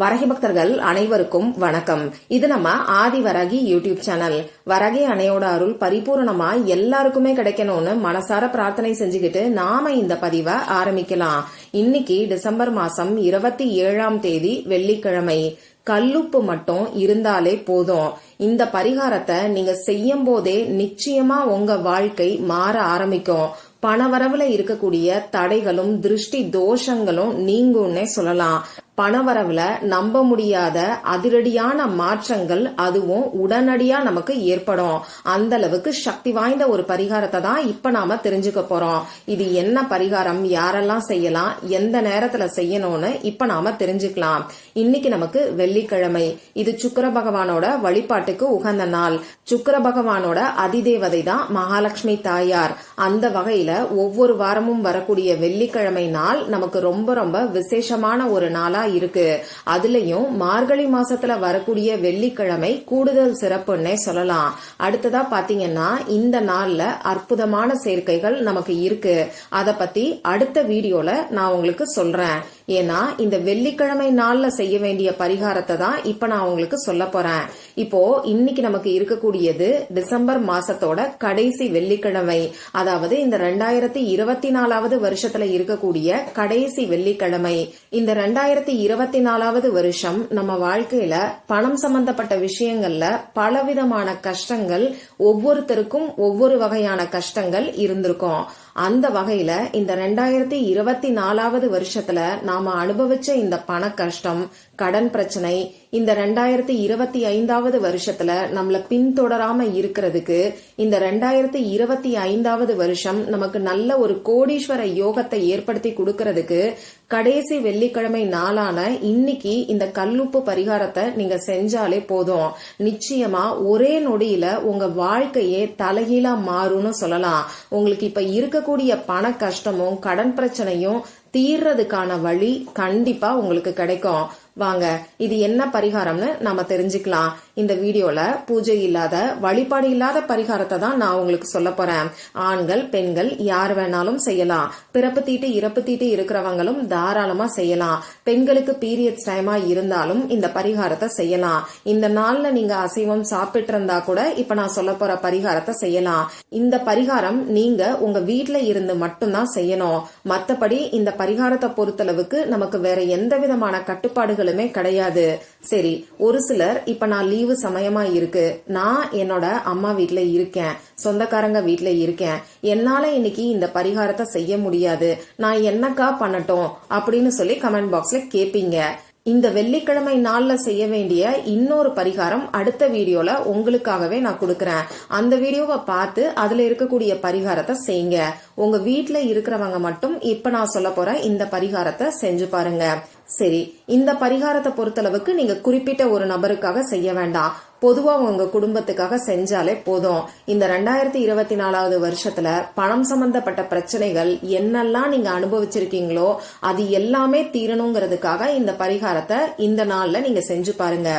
வரகி பக்தர்கள் அனைவருக்கும் வணக்கம். இது நம்ம ஆதி வரகி யூடியூப் சேனல். வரகி அணையோட அருள் பரிபூர்ணமா எல்லாருக்குமே கிடைக்கணும்னு மனசார பிரார்த்தனை செஞ்சுக்கிட்டு நாம இந்த பதிவை ஆரம்பிக்கலாம். இன்னைக்கு டிசம்பர் மாசம் இருபத்தி ஏழாம் தேதி வெள்ளிக்கிழமை. கல்லுப்பு மட்டும் இருந்தாலே போதும். இந்த பரிகாரத்தை நீங்க செய்யும் போதே நிச்சயமா உங்க வாழ்க்கை மாற ஆரம்பிக்கும். பணவரவுல இருக்கக்கூடிய தடைகளும் திருஷ்டி தோஷங்களும் நீங்கும்னே சொல்லலாம். பணவரவுல நம்ப முடியாத அதிரடியான மாற்றங்கள் அதுவும் உடனடியா நமக்கு ஏற்படும். அந்த அளவுக்கு சக்தி வாய்ந்த ஒரு பரிகாரத்தை தான் இப்ப நாம தெரிஞ்சுக்க போறோம். இது என்ன பரிகாரம்? யாரெல்லாம் செய்யலாம்? எந்த நேரத்துல செய்யணும்னு இப்ப நாம தெரிஞ்சுக்கலாம். இன்னைக்கு நமக்கு வெள்ளிக்கிழமை. இது சுக்கர பகவானோட வழிபாட்டுக்கு உகந்த நாள். சுக்கர பகவானோட அதிதேவதை தான் மகாலட்சுமி தாயார். அந்த வகையில ஒவ்வொரு வாரமும் வரக்கூடிய வெள்ளிக்கிழமை நாள் நமக்கு ரொம்ப ரொம்ப விசேஷமான ஒரு நாளா இருக்கு. அதுலயும் மார்கழி மாசத்துல வரக்கூடிய வெள்ளிக்கிழமை கூடுதல் சிறப்புன்னே சொல்லலாம். அடுத்ததா பாத்தீங்கன்னா இந்த நாள்ல அற்புதமான சேர்க்கைகள் நமக்கு இருக்கு. அத பத்தி அடுத்த வீடியோல நான் உங்களுக்கு சொல்றேன். ஏன்னா இந்த வெள்ளிக்கிழமை நாள்ல செய்ய வேண்டிய பரிகாரத்தை தான் இப்ப நான் உங்களுக்கு சொல்ல போறேன். இப்போ இன்னைக்கு நமக்கு இருக்கக்கூடியது டிசம்பர் மாசத்தோட கடைசி வெள்ளிக்கிழமை. அதாவது இந்த ரெண்டாயிரத்தி இருபத்தி நாலாவது வருஷத்துல இருக்கக்கூடிய கடைசி வெள்ளிக்கிழமை. இந்த ரெண்டாயிரத்தி இருபத்தி நாலாவது வருஷம் நம்ம வாழ்க்கையில பணம் சம்பந்தப்பட்ட விஷயங்கள்ல பலவிதமான கஷ்டங்கள் ஒவ்வொருத்தருக்கும் ஒவ்வொரு வகையான கஷ்டங்கள் இருந்திருக்கும். அந்த வகையில இந்த ரெண்டாயிரத்தி இருபத்தி நாலாவது வருஷத்துல நாம அனுபவிச்ச இந்த பண கஷ்டம் கடன் பிரச்சனை இந்த ரெண்டாயிரத்தி இருபத்தி ஐந்தாவது வருஷத்துல நம்மள பின்தொடராம இருக்கிறதுக்கு இந்த ரெண்டாயிரத்தி இருபத்தி ஐந்தாவது வருஷம் நமக்கு நல்ல ஒரு கோடீஸ்வர யோகத்தை ஏற்படுத்தி கொடுக்கறதுக்கு கடைசி வெள்ளிக்கிழமை நாளான இன்னைக்கு இந்த கல்லுப்பு பரிகாரத்தை நீங்க செஞ்சாலே போதும். நிச்சயமா ஒரே நொடியில உங்க வாழ்க்கையே தலைகீழா மாறும்னு சொல்லலாம். உங்களுக்கு இப்ப இருக்கக்கூடிய பண கஷ்டமும் கடன் பிரச்சனையும் தீர்றதுக்கான வழி கண்டிப்பா உங்களுக்கு கிடைக்கும். வாங்க இது என்ன பரிகாரம்னு நாம தெரிஞ்சுக்கலாம். இந்த வீடியோல பூஜை இல்லாத வழிபாடு இல்லாத பரிகாரத்தை தான் நான் உங்களுக்கு சொல்ல போறேன். ஆண்கள் பெண்கள் யார் வேணாலும் செய்யலாம். பிறப்பு தீட்டு இறப்பு தீட்டு இருக்கிறவங்களும் தாராளமா செய்யலாம். பெண்களுக்கு பீரியட்ஸ் டைமா இருந்தாலும் இந்த பரிகாரத்தை செய்யலாம். இந்த நாள்ல நீங்க அசைவம் சாப்பிட்டு இருந்தா கூட இப்ப நான் சொல்ல போற பரிகாரத்தை செய்யலாம். இந்த பரிகாரம் நீங்க உங்க வீட்டுல இருந்து மட்டும்தான் செய்யணும். மத்தபடி இந்த பரிகாரத்தை பொறுத்தளவுக்கு நமக்கு வேற எந்த விதமான கட்டுப்பாடுகள் கட்டுப்பாடுகளுமே கிடையாது. சரி ஒரு சிலர் இப்ப நான் லீவு சமயமா இருக்கு. நான் என்னோட அம்மா வீட்ல இருக்கேன். சொந்தக்காரங்க வீட்ல இருக்கேன். என்னால இன்னைக்கு இந்த பரிகாரத்தை செய்ய முடியாது. நான் என்னக்கா பண்ணட்டும்? அப்படின்னு சொல்லி கமெண்ட் பாக்ஸ்ல கேப்பீங்க. இந்த வெள்ளிக்கிழமை நாள்ல செய்ய வேண்டிய இன்னொரு பரிகாரம் அடுத்த வீடியோல உங்களுக்காகவே நான் கொடுக்கறேன். அந்த வீடியோவை பார்த்து அதுல இருக்கக்கூடிய பரிகாரத்தை செய்யுங்க. உங்க வீட்டுல இருக்கிறவங்க மட்டும் இப்ப நான் சொல்ல போற இந்த பரிகாரத்தை செஞ்சு பாருங்க. சரி இந்த பரிகாரத்தை பொறுத்தளவுக்கு நீங்க குறிப்பிட்ட ஒரு நபருக்காக செய்ய வேண்டாம். பொதுவா உங்க குடும்பத்துக்காக செஞ்சாலே போதும். இந்த ரெண்டாயிரத்தி இருபத்தி நாலாவது வருஷத்துல பணம் சம்பந்தப்பட்ட பிரச்சனைகள் என்னெல்லாம் நீங்க அனுபவிச்சிருக்கீங்களோ அது எல்லாமே தீரணுங்கிறதுக்காக இந்த பரிகாரத்தை இந்த நாள்ல நீங்க செஞ்சு பாருங்க.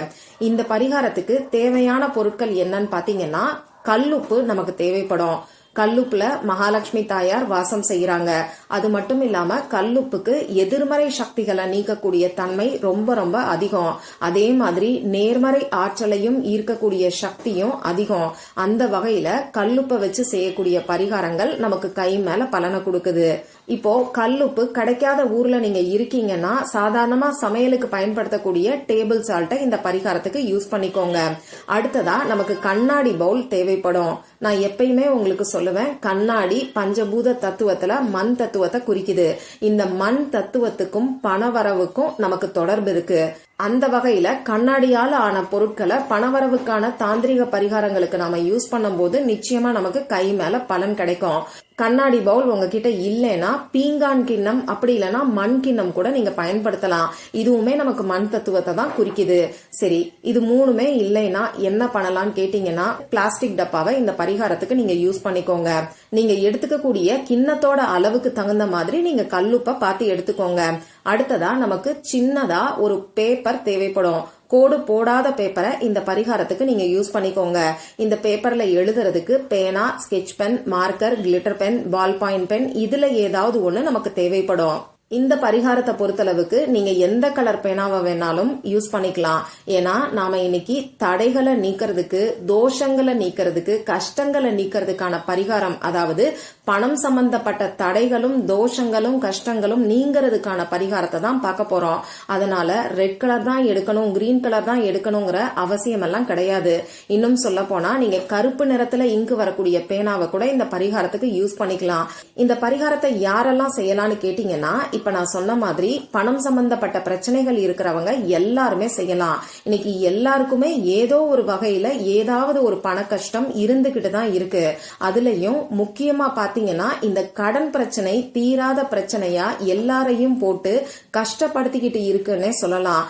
இந்த பரிகாரத்துக்கு தேவையான பொருட்கள் என்னன்னு பாத்தீங்கன்னா கல்லுப்பு நமக்கு தேவைப்படும். கல்லுப்புல மகாலட்சுமி தாயார் வாசம் செய்யறாங்க அது மட்டும் இல்லாம கல்லுப்புக்கு எதிர்மறை சக்திகளை நீக்கக்கூடிய தன்மை ரொம்ப ரொம்ப அதிகம். அதே மாதிரி நேர்மறை ஆற்றலையும் ஈர்க்கக்கூடிய சக்தியும் அதிகம். அந்த வகையில கல்லுப்பை வச்சு செய்யக்கூடிய பரிகாரங்கள் நமக்கு கை மேல பலனை கொடுக்குது. இப்போ கல்லுப்பு கிடைக்காத ஊர்ல நீங்க இருக்கீங்கன்னா சாதாரணமா சமையலுக்கு பயன்படுத்தக்கூடிய டேபிள் சால்ட்டை இந்த பரிகாரத்துக்கு யூஸ் பண்ணிக்கோங்க. அடுத்ததா நமக்கு கண்ணாடி பவுல் தேவைப்படும். நான் எப்பயுமே உங்களுக்கு சொல்லுவேன் கண்ணாடி பஞ்சபூத தத்துவத்துல மண் தத்துவத்தை குறிக்குது. இந்த மண் தத்துவத்துக்கும் பணவரவுக்கும் நமக்கு தொடர்பு இருக்கு. அந்த வகையில கண்ணாடியால ஆன பொருட்களை பணவரவுக்கான தாந்திரிக பரிகாரங்களுக்கு நாம யூஸ் பண்ணும்போது நிச்சயமா நமக்கு கை மேல பலன் கிடைக்கும். கண்ணாடி பவுல் உங்ககிட்ட இல்லைன்னா பீங்கான் கிண்ணம் அப்படி இல்லைன்னா மண் கிண்ணம் கூட நீங்க பயன்படுத்தலாம். இதுவுமே நமக்கு மண் தத்துவத்தை தான் குறிக்குது. சரி இது மூணுமே இல்லைன்னா என்ன பண்ணலாம்னு கேட்டீங்கன்னா பிளாஸ்டிக் டப்பாவை இந்த பரிகாரத்துக்கு நீங்க யூஸ் பண்ணிக்கோங்க. நீங்க எடுத்துக்கக்கூடிய கிண்ணத்தோட அளவுக்கு தகுந்த மாதிரி நீங்க கல்லுப்ப பார்த்து எடுத்துக்கோங்க. அடுத்ததா நமக்கு சின்னதா ஒரு பேப்பர் தேவைப்படும். கோடு போடாத பேப்பரை இந்த பரிகாரத்துக்கு நீங்க யூஸ் பண்ணிக்கோங்க. இந்த பேப்பர்ல எழுதுறதுக்கு பேனா sketch pen marker glitter pen ball point pen இதுல ஏதாவது ஒண்ணு நமக்கு தேவைப்படும். இந்த பரிகாரத்தை பொறுத்தளவுக்கு நீங்க எந்த கலர் பேனாவை வேணாலும் யூஸ் பண்ணிக்கலாம். ஏன்னா நாம இன்னைக்கு தடைகளை நீக்கிறதுக்கு தோஷங்களை நீக்கிறதுக்கு கஷ்டங்களை நீக்கிறதுக்கான பரிகாரம் அதாவது பணம் சம்பந்தப்பட்ட தடைகளும் தோஷங்களும் கஷ்டங்களும் நீங்கிறதுக்கான பரிகாரத்தை தான் பார்க்க போறோம். அதனால ரெட் கலர் தான் எடுக்கணும் கிரீன் கலர் தான் எடுக்கணுங்கிற அவசியம் எல்லாம் கிடையாது. இன்னும் சொல்ல போனா நீங்க கருப்பு நிறத்துல இங்கு வரக்கூடிய பேனாவை கூட இந்த பரிகாரத்துக்கு யூஸ் பண்ணிக்கலாம். இந்த பரிகாரத்தை யாரெல்லாம் செய்யலாம்னு கேட்டீங்கன்னா இப்ப நான் சொன்ன மாதிரி பணம் சம்பந்தப்பட்ட பிரச்சனைகள் இருக்கிறவங்க எல்லாருமே செய்யலாம். இன்னைக்கு எல்லாருக்குமே ஏதோ ஒரு வகையில ஏதாவது ஒரு பண கஷ்டம் இருந்துகிட்டு தான் இருக்கு. அதுலயும் முக்கியமா பாத்தீங்கன்னா இந்த கடன் பிரச்சனை தீராத பிரச்சனையா எல்லாரையும் போட்டு கஷ்டப்படுத்திக்கிட்டு இருக்குன்னே சொல்லலாம்.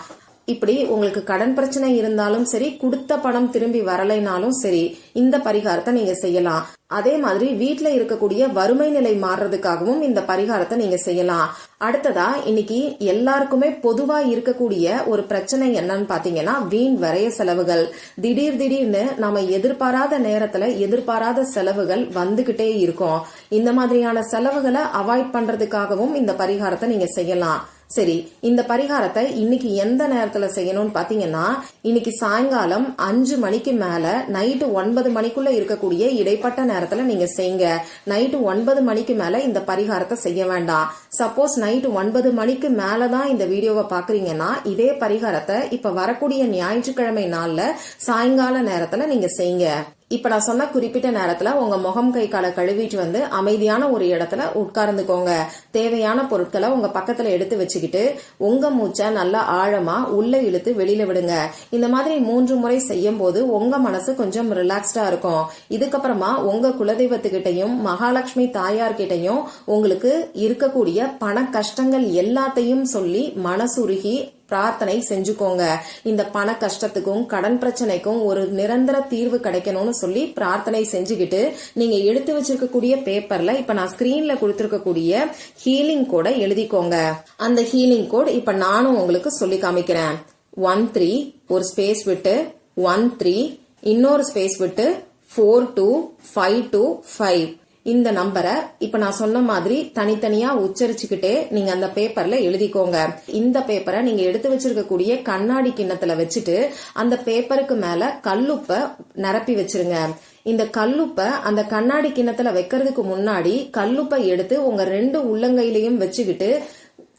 இப்படி உங்களுக்கு கடன் பிரச்சனை இருந்தாலும் சரி கொடுத்த பணம் திரும்பி வரலைனாலும் சரி இந்த பரிகாரத்தை நீங்க செய்யலாம். அதே மாதிரி வீட்ல இருக்கக்கூடிய வறுமை நிலை மாறுறதுக்காகவும் இந்த பரிகாரத்தை நீங்க செய்யலாம். அடுத்ததா இன்னைக்கு எல்லாருக்குமே பொதுவா இருக்கக்கூடிய ஒரு பிரச்சனை என்னன்னு பாத்தீங்கன்னா வீண் வரைய செலவுகள். திடீர் திடீர்னு நம்ம எதிர்பாராத நேரத்துல எதிர்பாராத செலவுகள் வந்துகிட்டே இருக்கும். இந்த மாதிரியான செலவுகளை அவாய்ட் பண்றதுக்காகவும் இந்த பரிகாரத்தை நீங்க செய்யலாம். சரி இந்த பரிகாரத்தை இன்னைக்கு எந்த நேரத்துல செய்யணும்னு பாத்தீங்கன்னா இன்னைக்கு சாயங்காலம் அஞ்சு மணிக்கு மேல நைட்டு ஒன்பது மணிக்குள்ள இருக்கக்கூடிய இடைப்பட்ட நேரத்துல நீங்க செய்யுங்க நைட்டு ஒன்பது மணிக்கு மேல இந்த பரிகாரத்தை செய்ய வேண்டாம். சப்போஸ் நைட்டு ஒன்பது மணிக்கு மேலதான் இந்த வீடியோவை பாக்குறீங்கன்னா இதே பரிகாரத்தை இப்ப வரக்கூடிய ஞாயிற்றுக்கிழமை நாள்ல சாயங்கால நேரத்துல நீங்க செய்யுங்க இப்ப நான் சொன்ன குறிப்பிட்ட நேரத்துல உங்க முகம் கை காலை கழுவிட்டு வந்து அமைதியான ஒரு இடத்துல உட்கார்ந்துக்கோங்க. தேவையான பொருட்களை உங்க பக்கத்துல எடுத்து வச்சுக்கிட்டு உங்க மூச்சை நல்லா ஆழமா உள்ள இழுத்து வெளியில விடுங்க. இந்த மாதிரி மூன்று முறை செய்யும் போது உங்க மனசு கொஞ்சம் ரிலாக்ஸ்டா இருக்கும். இதுக்கப்புறமா உங்க குலதெய்வத்துக்கிட்டையும் மகாலட்சுமி தாயார்கிட்டையும் உங்களுக்கு இருக்கக்கூடிய பண கஷ்டங்கள் எல்லாத்தையும் சொல்லி மனசுருகி பிரார்த்தனை செஞ்சுக்கோங்க. இந்த பண கஷ்டத்துக்கும் கடன் பிரச்சனைக்கும் ஒரு நிரந்தர தீர்வு கிடைக்கணும்னு சொல்லி பிரார்த்தனை செஞ்சுக்கிட்டு நீங்க எடுத்து வச்சிருக்கக்கூடிய பேப்பர்ல இப்ப நான் ஸ்கிரீன்ல கொடுத்திருக்கக்கூடிய ஹீலிங் கோடை எழுதிக்கோங்க. அந்த ஹீலிங் கோட் இப்ப நானும் உங்களுக்கு சொல்லி காமிக்கிறேன். ஒன் த்ரீ ஒரு ஸ்பேஸ் விட்டு ஒன் த்ரீ இன்னொரு ஸ்பேஸ் விட்டு four two five two five இந்த நம்பரை இப்ப நான் சொன்ன மாதிரி தனித்தனியா உச்சரிச்சுக்கிட்டே நீங்க அந்த பேப்பர்ல எழுதிக்கோங்க. இந்த பேப்பரை நீங்க எடுத்து வச்சிருக்கக்கூடிய கண்ணாடி கிண்ணத்துல வச்சுட்டு அந்த பேப்பருக்கு மேல கல்லுப்ப நிரப்பி வச்சிருங்க. இந்த கல்லுப்ப அந்த கண்ணாடி கிண்ணத்துல வைக்கிறதுக்கு முன்னாடி கல்லுப்பை எடுத்து உங்க ரெண்டு உள்ளங்கையிலையும் வச்சுக்கிட்டு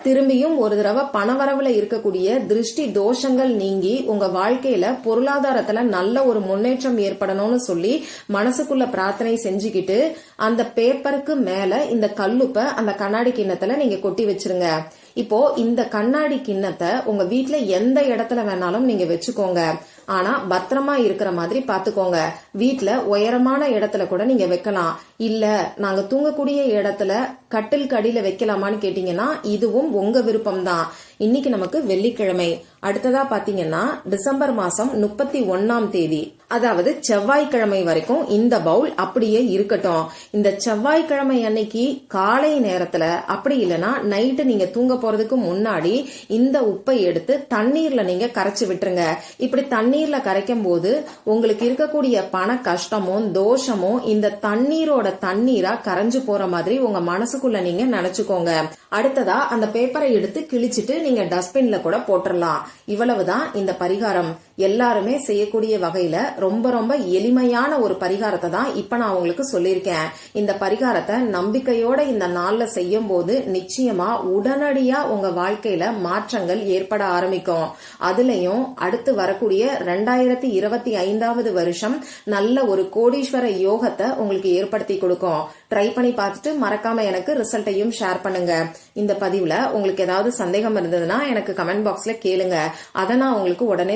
திரும்பியும் ஒரு தடவை பணவரவுல இருக்கக்கூடிய திருஷ்டி தோஷங்கள் நீங்கி உங்க வாழ்க்கையில பொருளாதாரத்துல நல்ல ஒரு முன்னேற்றம் ஏற்படணும்னு சொல்லி மனசுக்குள்ள பிரார்த்தனை செஞ்சுக்கிட்டு அந்த பேப்பருக்கு மேல இந்த கல்லுப்ப அந்த கண்ணாடி கிண்ணத்துல நீங்க கொட்டி வச்சிருங்க. இப்போ இந்த கண்ணாடி கிண்ணத்தை உங்க வீட்டுல எந்த இடத்துல வேணாலும் நீங்க வச்சுக்கோங்க. ஆனா பத்திரமா இருக்கிற மாதிரி பாத்துக்கோங்க. வீட்ல உயரமான இடத்துல கூட நீங்க வைக்கலாம். இல்ல நாங்க தூங்கக்கூடிய இடத்துல கட்டில் கடியில வைக்கலாமான்னு கேட்டீங்கன்னா இதுவும் உங்க விருப்பம் தான் இன்னைக்கு நமக்கு வெள்ளிக்கிழமை. அடுத்ததா பாத்தீங்கன்னா டிசம்பர் மாசம் முப்பத்தி ஒன்னாம் தேதி. அதாவது செவ்வாய்க்கிழமை வரைக்கும் இந்த பவுல் அப்படியே இருக்கட்டும். இந்த செவ்வாய்க்கிழமை அன்னைக்கு காலை நேரத்துல அப்படி இல்லைன்னா நைட்டு நீங்க தூங்க போறதுக்கு முன்னாடி இந்த உப்பை எடுத்து தண்ணீர்ல நீங்க கரைச்சு விட்டுருங்க. இப்படி தண்ணீர்ல கரைக்கும் போது உங்களுக்கு இருக்கக்கூடிய பண கஷ்டமும் தோஷமும் இந்த தண்ணீரோட தண்ணீரா கரைஞ்சு போற மாதிரி உங்க மனசுக்குள்ள நீங்க நினைச்சுக்கோங்க. அடுத்ததா அந்த பேப்பரை எடுத்து கிழிச்சிட்டு நீங்க டஸ்ட்பின்ல கூட போட்டுடலாம் இவ்வளவுதான் இந்த பரிகாரம். எல்லாருமே செய்யக்கூடிய வகையில ரொம்ப ரொம்ப எளிமையான ஒரு பரிகாரத்தை தான் இப்ப நான் உங்களுக்கு சொல்லியிருக்கேன். இந்த பரிகாரத்தை நம்பிக்கையோட இந்த நாள்ல செய்யும் போது நிச்சயமா உடனடியா உங்க வாழ்க்கையில மாற்றங்கள் ஏற்பட ஆரம்பிக்கும். அதுலயும் அடுத்து வரக்கூடிய ரெண்டாயிரத்தி இருபத்தி ஐந்தாவது வருஷம் நல்ல ஒரு கோடீஸ்வர யோகத்தை உங்களுக்கு ஏற்படுத்தி கொடுக்கும். ட்ரை பண்ணி பார்த்துட்டு மறக்காம எனக்கு ரிசல்ட்டையும் ஷேர் பண்ணுங்க. இந்த பதிவுல உங்களுக்கு ஏதாவது சந்தேகம் இருந்ததுன்னா எனக்கு கமெண்ட் பாக்ஸ்ல கேளுங்க. அதை நான் உங்களுக்கு உடனே